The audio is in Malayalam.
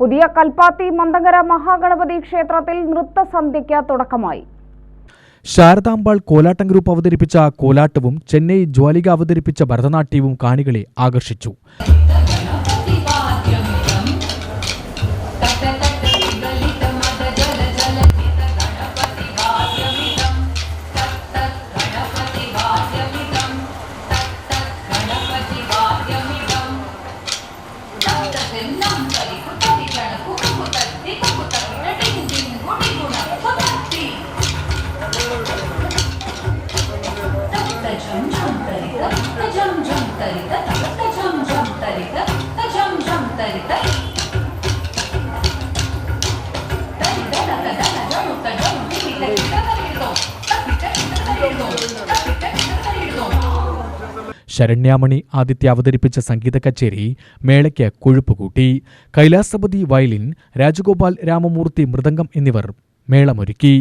പുതിയ കൽപ്പാത്തി മന്ദങ്കര മഹാഗണപതി ക്ഷേത്രത്തിൽ നൃത്തസന്ധ്യയ്ക്ക് തുടക്കമായി. ശാരദാംബാൾ കോലാട്ടം ഗ്രൂപ്പ് അവതരിപ്പിച്ച കോലാട്ടവും ചെന്നൈ ജ്വാലിക അവതരിപ്പിച്ച ഭരതനാട്യവും കാണികളെ ആകർഷിച്ചു. ശരണ്യാമണി ആദിത്യ അവതരിപ്പിച്ച സംഗീത കച്ചേരി മേളയ്ക്ക് കൊഴുപ്പ് കൂട്ടി കൈലാസപതി വയലിൻ രാജഗോപാൽ രാമമൂർത്തി മൃദംഗം എന്നിവർ മേളമൊരുക്കി.